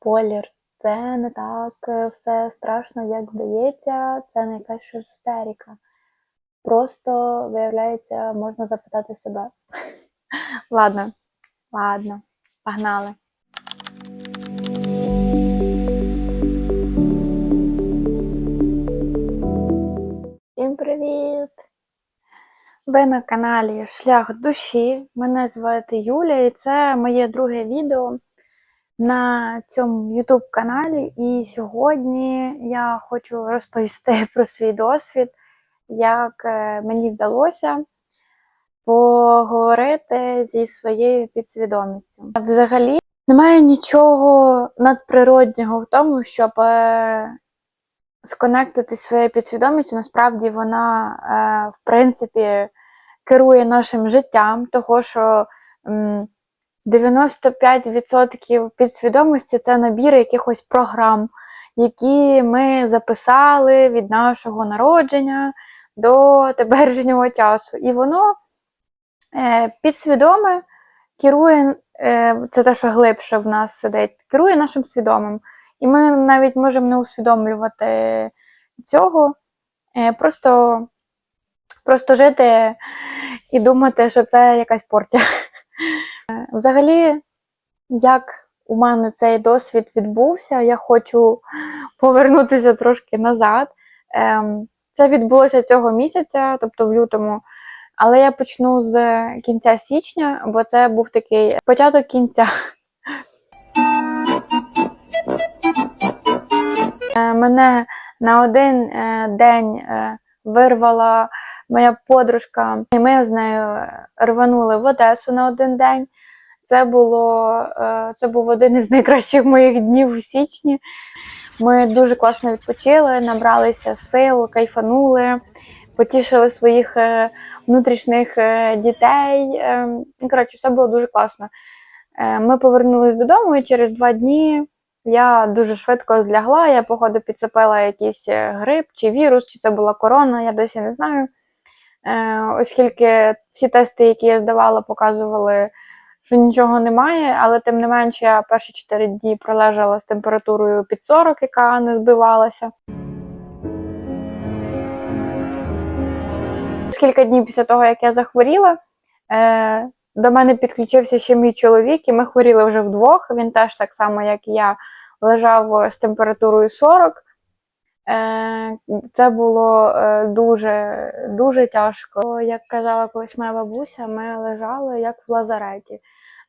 спойлер. Це не так е, все страшно, як здається, це не якась істерика. Просто, виявляється, можна запитати себе. Ладно, ладно, погнали. Всім привіт! Ви на каналі Шлях душі. Мене звати Юля, і це моє друге відео на цьому YouTube каналі. І сьогодні я хочу розповісти про свій досвід, як е, мені вдалося поговорити зі своєю підсвідомістю. Взагалі немає нічого надприроднього в тому, щоб е, сконектитись своєю підсвідомістю. Насправді вона, е, в принципі, керує нашим життям, того що 95% підсвідомості це набір якихось програм, які ми записали від нашого народження до теперішнього часу. І воно е, підсвідоме керує, е, це те, що глибше в нас сидить, керує нашим свідомим. І ми навіть можемо не усвідомлювати цього, е, просто, просто жити і думати, що це якась портя. Взагалі, як у мене цей досвід відбувся, я хочу повернутися трошки назад. Ем, Це відбулося цього місяця, тобто в лютому. Але я почну з кінця січня, бо це був такий початок кінця. Е, Мене на один е, день е, вирвала моя подружка, і ми з нею рванули в Одесу на один день. Це було е, це був один із найкращих моїх днів у січні. Ми дуже класно відпочили, набралися сил, кайфанули, потішили своїх е, внутрішніх е, дітей. Е, ну, Коротше, все було дуже класно. Ми повернулись додому, і через два дні я дуже швидко злягла. Я, походу, підцепила якийсь грип чи вірус, чи це була корона, я досі не знаю. Оскільки всі тести, які я здавала, показували, що нічого немає, але тим не менше я перші 4 дні пролежала з температурою під 40, яка не збивалася. Кілька днів після того, як я захворіла, е, до мене підключився ще мій чоловік, і ми хворіли вже вдвох. Він теж так само, як і я, лежав з температурою 40. Е, Це було е, дуже, дуже тяжко. Як казала колись моя бабуся, ми лежали як в лазареті.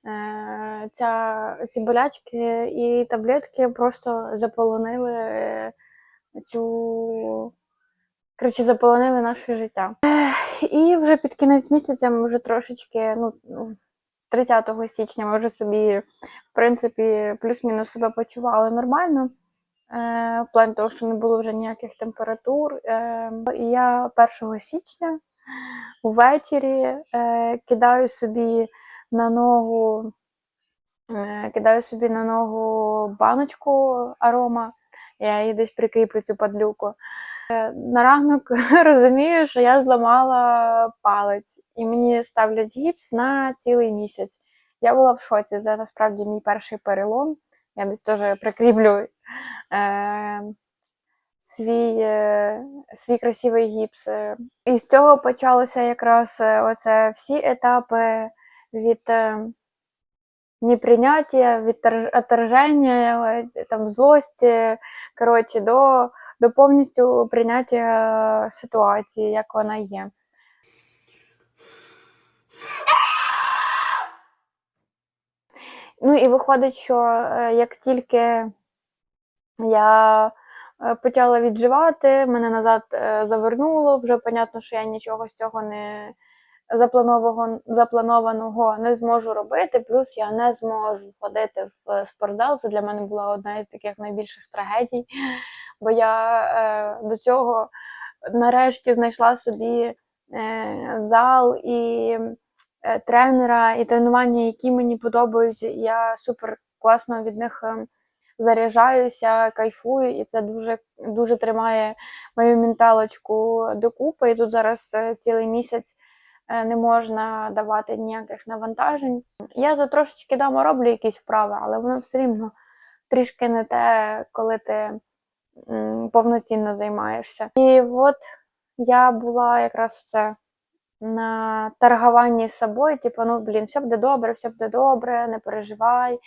Е, Ця, ці болячки і таблетки просто заполонили е, цю. Коротше, заполонили наше життя. І вже під кінець місяця ми вже трошечки, ну, 30 січня ми вже собі, в принципі, плюс-мінус себе почували нормально. Е, в плані того, що не було вже ніяких температур. І я 1 січня увечері е, кидаю собі на ногу, е, кидаю собі на ногу баночку арома, я її десь прикріплю цю падлюку. Е, на ранок розумію, що я зламала палець, і мені ставлять гіпс на цілий місяць. Я була в шоці. Це насправді мій перший перелом. Я десь теж прикріплю е, свій, е, свій красивий гіпс. Е, І з цього почалося якраз оце всі етапи від е, неприйняття, від отторження, е, там, злості, коротше, до, до повністю прийняття ситуації, як вона є. Ну і виходить, що е, як тільки я е, почала відживати, мене назад е, завернуло, вже понятно, що я нічого з цього не запланованого, запланованого не зможу робити. Плюс я не зможу ходити в спортзал. Це для мене була одна із таких найбільших трагедій, бо я е, до цього нарешті знайшла собі е, зал і е, тренера, і тренування, які мені подобаються. Я супер класно від них е, заряджаюся, кайфую, і це дуже, дуже тримає мою менталочку докупи. І тут зараз е, цілий місяць е, не можна давати ніяких навантажень. Я тут трошечки дома роблю якісь вправи, але воно все рівно трішки не те, коли ти повноцінно займаєшся. І от я була якраз це на торгуванні з собою, типу, ну блін, все буде добре, все буде добре, не переживай,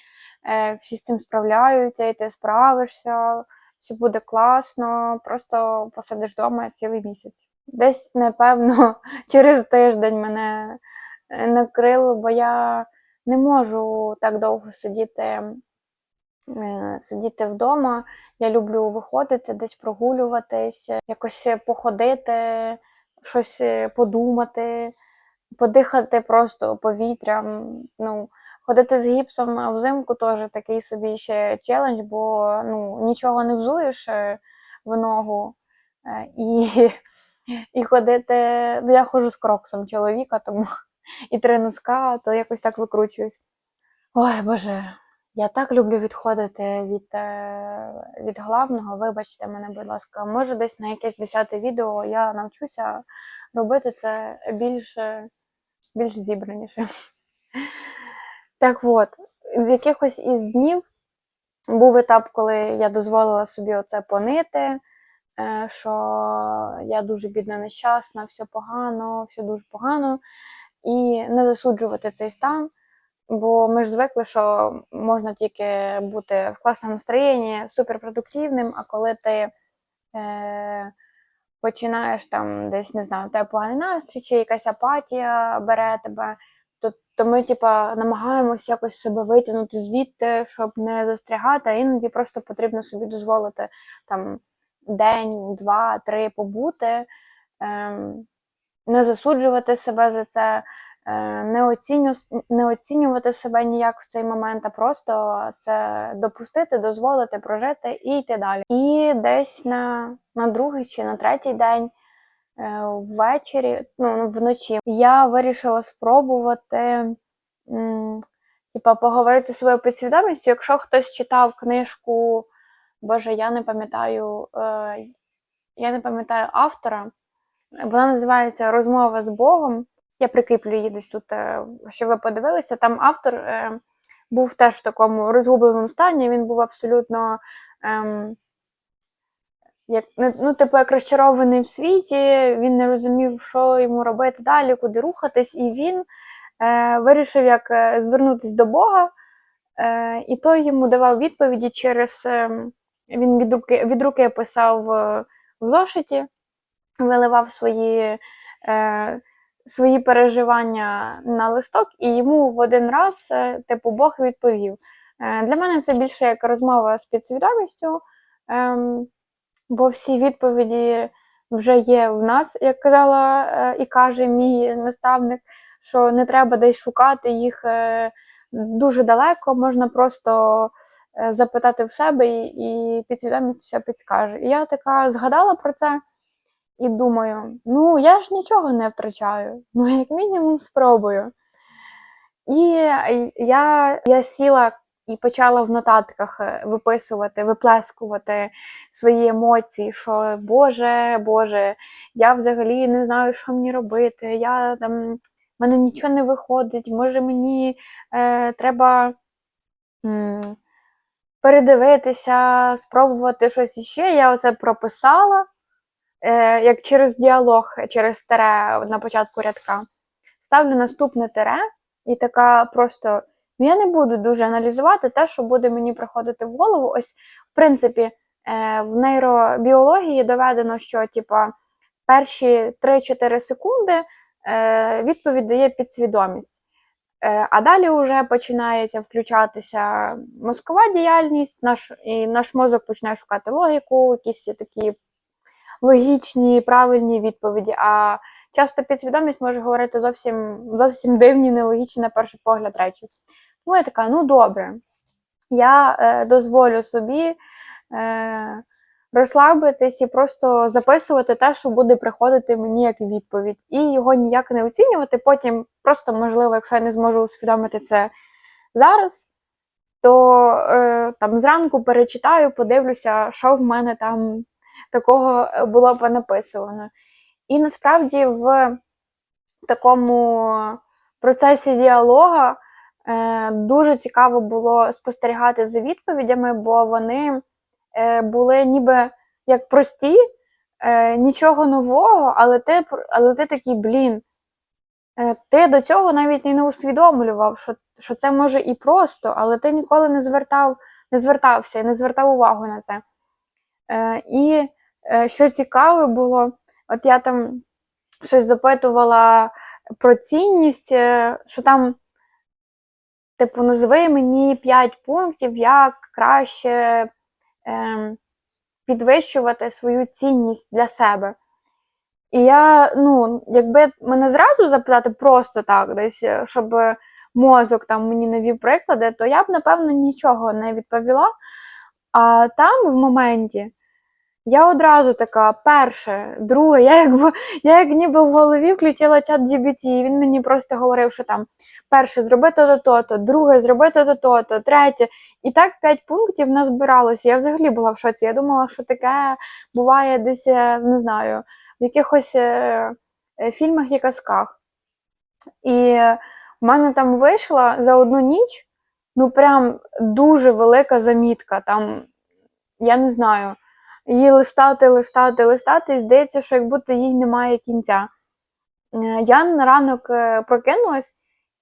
е, всі з цим справляються, і ти справишся, все буде класно, просто посидиш вдома цілий місяць. Десь, напевно, через тиждень мене е, накрило, бо я не можу так довго сидіти, е, сидіти вдома. Я люблю виходити, десь прогулюватись, якось походити, щось е, подумати, подихати просто повітрям. Ну, ходити з гіпсом взимку теж такий собі ще челендж, бо ну, нічого не взуєш е, в ногу. Е, І, і ходити, ну я ходжу з кроксом чоловіка, тому і три носка, то якось так викручуюсь. Ой, Боже, я так люблю відходити від, е, від главного. Вибачте мене, будь ласка. Може, десь на якесь десяте відео я навчуся робити це більш, е, більш зібраніше. Так от, в якихось із днів був етап, коли я дозволила собі оце понити, що я дуже бідна, нещасна, все погано, все дуже погано, і не засуджувати цей стан. Бо ми ж звикли, що можна тільки бути в класному настроєнні, суперпродуктивним, а коли ти е, починаєш там десь, не знаю, у тебе настрій, чи якась апатія бере тебе, то, то ми, типа, намагаємось якось себе витягнути звідти, щоб не застрягати, а іноді просто потрібно собі дозволити там день, два, три побути, ем, не засуджувати себе за це. Е, Не, оціню, не оцінювати себе ніяк в цей момент, а просто це допустити, дозволити прожити і йти далі. І десь на, на другий чи на третій день е, ввечері, ну вночі, я вирішила спробувати м, типа, поговорити зі своєю підсвідомістю. Якщо хтось читав книжку, Боже, я не пам'ятаю, е, я не пам'ятаю автора. Вона називається Розмова з Богом. Я прикріплю її десь тут, е, щоб ви подивилися. Там автор е, був теж в такому розгубленому стані, він був абсолютно ем, як, ну, типу, як розчарований в світі, він не розумів, що йому робити далі, куди рухатись, і він е, вирішив як е, звернутися до Бога, е, і той йому давав відповіді через е, він від руки, від руки писав е, в зошиті, виливав свої. Е, свої переживання на листок, і йому в один раз, е, типу, Бог відповів. Е, Для мене це більше як розмова з підсвідомістю, ем, бо всі відповіді вже є в нас, як казала е, і каже мій наставник, що не треба десь шукати їх дуже далеко, можна просто запитати в себе, і підсвідомість все підскаже. І я така згадала про це. І думаю, ну я ж нічого не втрачаю, ну як мінімум спробую. І я я сіла і почала в нотатках е, виписувати, виплескувати свої емоції, що Боже, Боже, я взагалі не знаю, що мені робити. Я там, мене нічого не виходить, може мені е, треба передивитися, спробувати щось іще. Я оце прописала. Е, як через діалог, через тере на початку рядка. Ставлю наступне тере, і така просто. Ну, я не буду дуже аналізувати те, що буде мені приходити в голову. Ось, в принципі, е, в нейробіології доведено, що типа, перші 3-4 секунди е, відповідь дає підсвідомість. А далі вже починається включатися мозкова діяльність, наш і наш мозок починає шукати логіку, якісь такі логічні, правильні відповіді. А часто підсвідомість може говорити зовсім зовсім дивні, нелогічні, на перший погляд, речі. Тому я така, ну добре, я е, дозволю собі е, розслабитись і просто записувати те, що буде приходити мені як відповідь, і його ніяк не оцінювати. Потім, просто, можливо, якщо я не зможу усвідомити це зараз. То е, там зранку перечитаю, подивлюся, що в мене там такого е, було б написано. І насправді в такому процесі діалога Е, Дуже цікаво було спостерігати за відповідями, бо вони були ніби як прості, е, нічого нового, але ти, але ти такий, блін. Е, Ти до цього навіть і не усвідомлював, що, що це може і просто, але ти ніколи не звертав, не звертався і не звертав увагу на це. Е, і е, що цікаве було, от я там щось запитувала про цінність, е, що там, типу, назви мені 5 пунктів, як краще е, підвищувати свою цінність для себе. І я, ну, якби мене зразу запитати просто так, десь, е, щоб мозок там мені навів приклади, то я б, напевно, нічого не відповіла. А там, в моменті, я одразу така, перше, друге, я як, я як ніби в голові включила чат GBT, і він мені просто говорив, що там перше, зроби то-то, то-то, друге, зроби то-то, то-то, третє. І так п'ять пунктів назбиралося. Я взагалі була в шоці. Я думала, що таке буває десь, е, не знаю, в якихось е, е, фільмах і казках. І в мене там вийшла за одну ніч, ну прям дуже велика замітка. Там, я не знаю, її листати, листати, листати, і здається, що як будто їй немає кінця. Е, Я на ранок е, прокинулась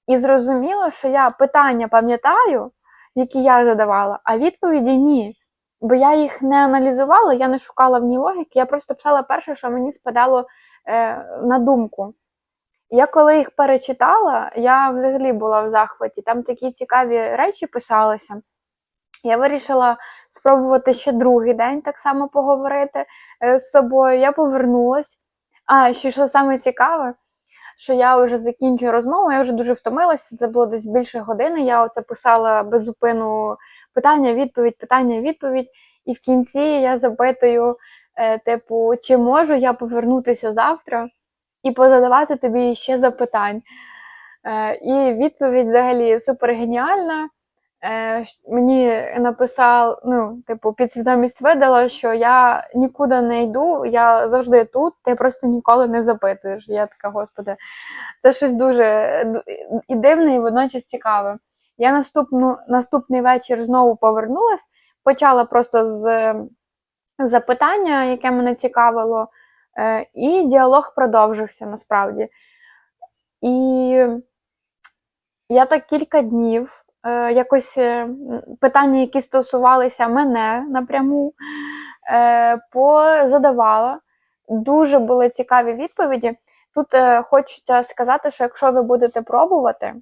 і зрозуміла, що я питання пам'ятаю, які я задавала, а відповіді ні. Бо я їх не аналізувала, я не шукала в ній логіки, я просто писала перше, що мені спадало е, на думку. Я коли їх перечитала, я взагалі була в захваті. Там такі цікаві речі писалися. Я вирішила спробувати ще другий день так само поговорити е, з собою. Я повернулась. А, ще що саме цікаве, що я вже закінчую розмову, я вже дуже втомилася. Це було десь більше години. Я оце писала без питання, відповідь, питання, відповідь. І в кінці я запитую, е, типу, чи можу я повернутися завтра і позадавати тобі ще запитань. Е, і відповідь взагалі супер геніальна. Е, мені написав, ну, типу, підсвідомість видала, що я нікуди не йду, я завжди тут, ти просто ніколи не запитуєш. Я така, господи, це щось дуже і дивне, і водночас цікаве. Я наступну, наступний вечір знову повернулась, почала просто з запитання, яке мене цікавило, е, і діалог продовжився насправді. І я так кілька днів е, якось е, питання, які стосувалися мене напряму, е, позадавала. Дуже були цікаві відповіді. Тут е, хочеться сказати, що якщо ви будете пробувати,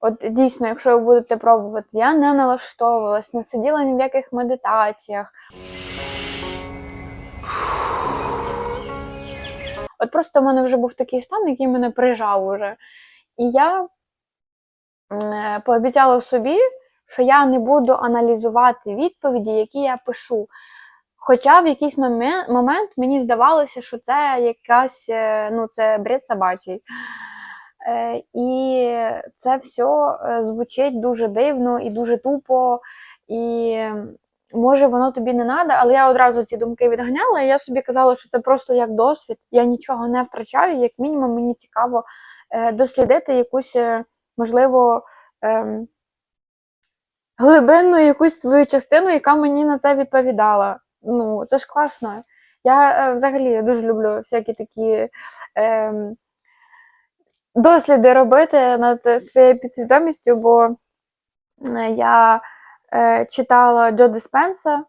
от дійсно, якщо ви будете пробувати, я не налаштовувалась, не сиділа ні в яких медитаціях. От просто в мене вже був такий стан, який мене прижав уже. І я пообіцяла собі, що я не буду аналізувати відповіді, які я пишу. Хоча в якийсь момен- момент мені здавалося, що це якась, е, ну, це бред собачий. Е, І це все е, звучить дуже дивно і дуже тупо, і може воно тобі не треба, але я одразу ці думки відганяла, і я собі казала, що це просто як досвід, я нічого не втрачаю, як мінімум мені цікаво е, дослідити якусь, е, можливо, ем, глибинну якусь свою частину, яка мені на це відповідала. Ну, це ж класно. Я е, взагалі дуже люблю всякі такі ем, досліди робити над своєю підсвідомістю, бо е, я е, читала Джо Диспенса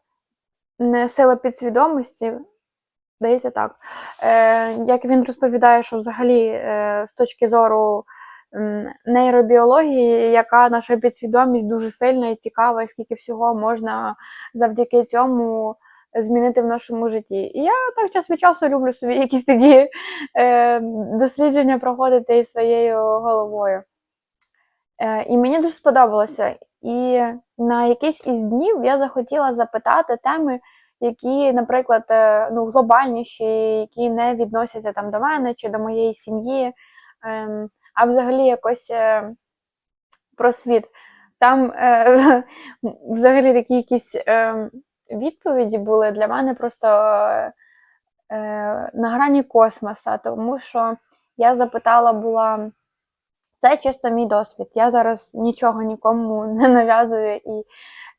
«Не Сила підсвідомості. Здається, так. Е, як він розповідає, що взагалі е, з точки зору нейробіології, яка наша підсвідомість дуже сильна і цікава, і скільки всього можна завдяки цьому змінити в нашому житті. І я так час від часу люблю собі якісь такі е, дослідження проходити із своєю головою. Е, і мені дуже сподобалося. І на якийсь із днів я захотіла запитати теми, які, наприклад, е, ну, глобальніші, які не відносяться там до мене чи до моєї сім'ї, ем, а взагалі якось е, про світ. Там е, взагалі такі якісь е, відповіді були для мене просто е, на грані космоса, тому що я запитала була Це чисто мій досвід. Я зараз нічого нікому не нав'язую і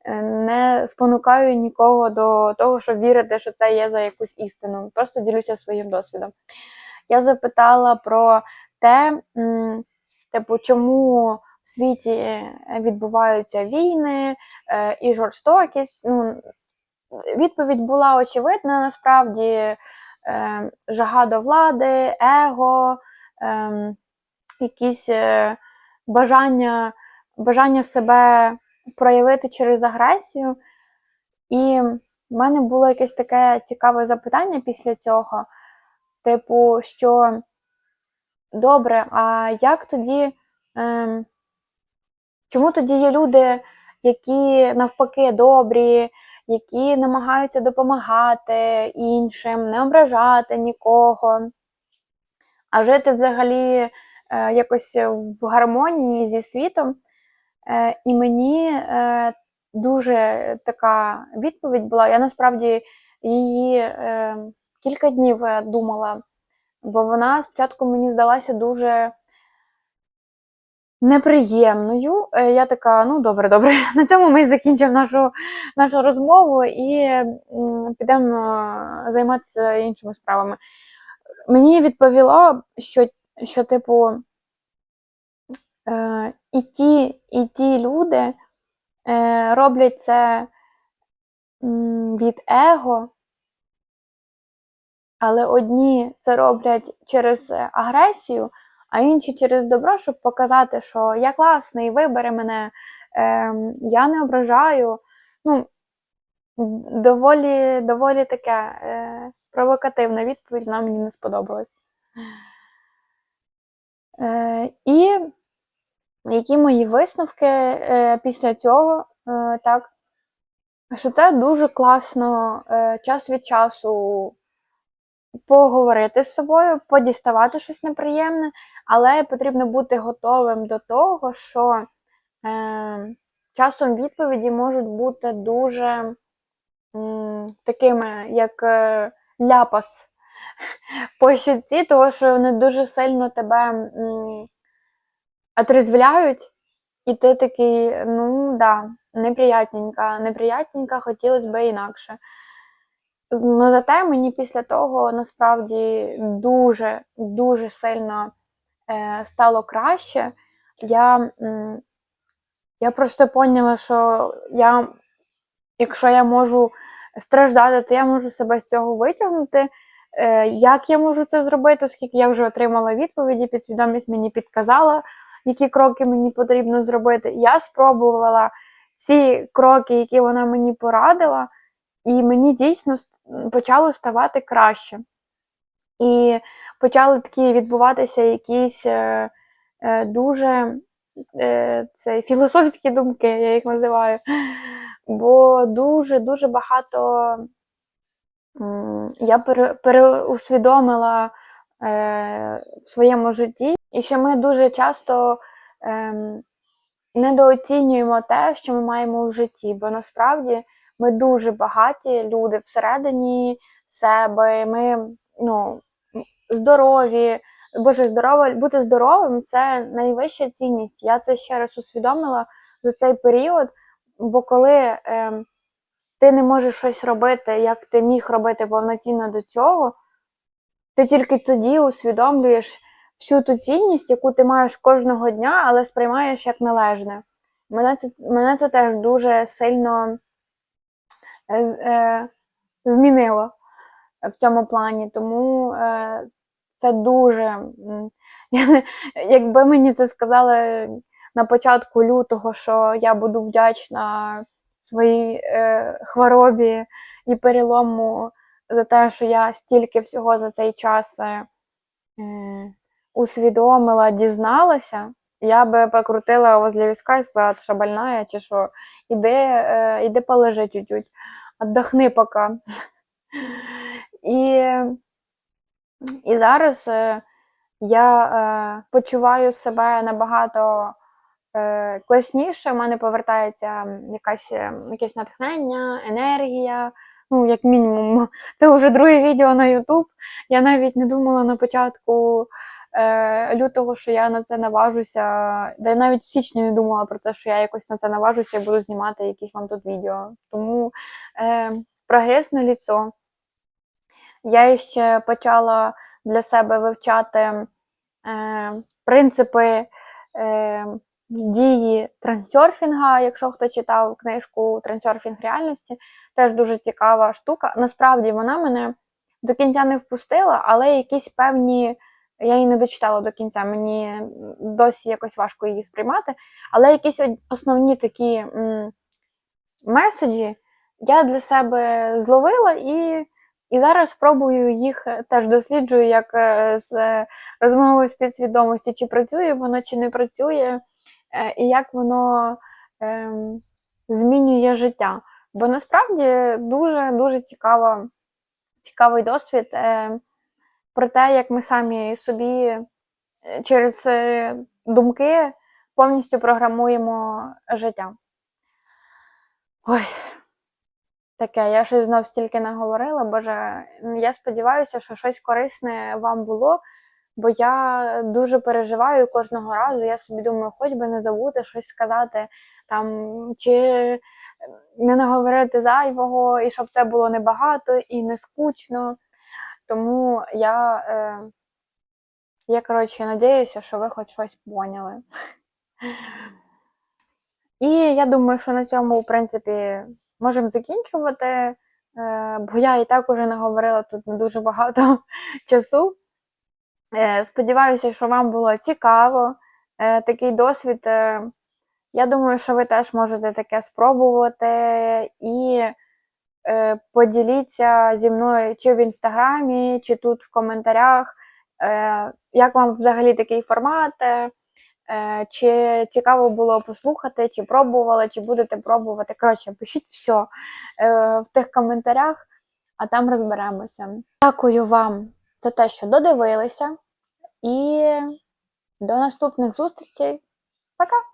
е, не спонукаю нікого до того, щоб вірити, що це є за якусь істину. Просто ділюся своїм досвідом. Я запитала про те, типу, чому в світі е, відбуваються війни е, і жорстокість. Ну, відповідь була очевидна, насправді е, жага до влади, его, е, якісь бажання, бажання себе проявити через агресію. І в мене було якесь таке цікаве запитання після цього. Типу, що добре, а як тоді, ем, чому тоді є люди, які навпаки добрі, які намагаються допомагати іншим, не ображати нікого, а жити взагалі е, якось в гармонії зі світом? Е, і мені е, дуже така відповідь була. Я насправді її е, кілька днів думала, бо вона спочатку мені здалася дуже неприємною. Е, Я така, ну добре, добре, на цьому ми закінчимо нашу, нашу розмову і підемо е, займатися іншими справами. Мені відповіло, що, що типу, е, і, ті, і ті люди роблять це від его, але одні це роблять через е, агресію, а інші через добро, щоб показати, що я класний, вибери мене, е, я не ображаю. Ну, доволі, доволі таке е, провокативна відповідь, вона мені не сподобалась. Е, і які мої висновки е, після цього, е, так, що це дуже класно е, час від часу поговорити з собою, подіставати щось неприємне, але потрібно бути готовим до того, що е, часом відповіді можуть бути дуже м, такими, як е, ляпас по щоці, того що вони дуже сильно тебе м, отрезвляють, і ти такий, ну да, неприятненько, неприятненько, хотілося б інакше. Ну, зате мені після того насправді дуже дуже сильно е, стало краще. Я, я просто поняла, що я, якщо я можу страждати, то я можу себе з цього витягнути. Е, як я можу це зробити, оскільки я вже отримала відповіді, підсвідомість мені підказала, які кроки мені потрібно зробити. Я спробувала ці кроки, які вона мені порадила. І мені дійсно почало ставати краще. І почали такі відбуватися якісь е, е, дуже е, це, філософські думки, я їх називаю. Бо дуже-дуже багато я пере, переусвідомила в своєму житті, і що ми дуже часто е, недооцінюємо те, що ми маємо в житті, бо насправді. Ми дуже багаті люди всередині себе. Ми ну, здорові. Боже, здорово, бути здоровим це найвища цінність. Я це ще раз усвідомила за цей період. Бо коли е, ти не можеш щось робити, як ти міг робити повноцінно до цього, ти тільки тоді усвідомлюєш всю ту цінність, яку ти маєш кожного дня, але сприймаєш як належне. Мене це, Мене це теж дуже сильно. Е, змінило в цьому плані. Тому е, це дуже. Якби мені це сказали на початку лютого, що я буду вдячна своїй е, хворобі і перелому за те, що я стільки всього за цей час усвідомила, дізналася. Я би покрутила возле виска і сказала, що больная, чи що, іди, е, іди полежи чуть-чуть, отдохни поки. І і зараз е, я е, почуваю себе набагато е, класніше, в мене повертається якась, е, якесь натхнення, енергія. Ну, як мінімум, це вже друге відео на YouTube. Я навіть не думала на початку е, лютого, що я на це наважуся. Да я навіть в січні не думала про те, що я якось на це наважуся і буду знімати якісь вам тут відео. Тому е, прогрес на ліцо. Я ще почала для себе вивчати е, принципи е, дії трансерфінга, якщо хто читав книжку Трансерфінг реальності, теж дуже цікава штука. Насправді вона мене до кінця не впустила, але якісь певні. Я її не дочитала до кінця, мені досі якось важко її сприймати. Але якісь основні такі м, меседжі я для себе зловила і, і зараз спробую їх е, теж досліджую, як е, з е, розмовою з підсвідомості, чи працює воно, чи не працює, е, і як воно ем, змінює життя. Бо насправді дуже дуже цікава, цікавий досвід е, про те, як ми самі собі е, через е, думки повністю програмуємо життя. Ой, таке, я щось знов стільки наговорила, боже, я сподіваюся, що щось корисне вам було, бо я дуже переживаю кожного разу. Я собі думаю, хоч би не забути щось сказати, там, чи не наговорити зайвого, і щоб це було небагато і не скучно. Тому я, е, я коротше, надіюся, що ви хоч щось поняли. І я думаю, що на цьому, в принципі, можемо закінчувати, е, бо я і так уже наговорила тут не дуже багато часу. Е, Сподіваюся, що вам було цікаво е, такий досвід. е, Я думаю, що ви теж можете таке спробувати і поділіться зі мною чи в інстаграмі, чи тут в коментарях, е, як вам взагалі такий формат. е, Е, Чи цікаво було послухати, чи пробували, чи будете пробувати. Коротше, пишіть все е, в тих коментарях, а там розберемося. Дякую вам за те, що додивилися, і до наступних зустрічей. Пока!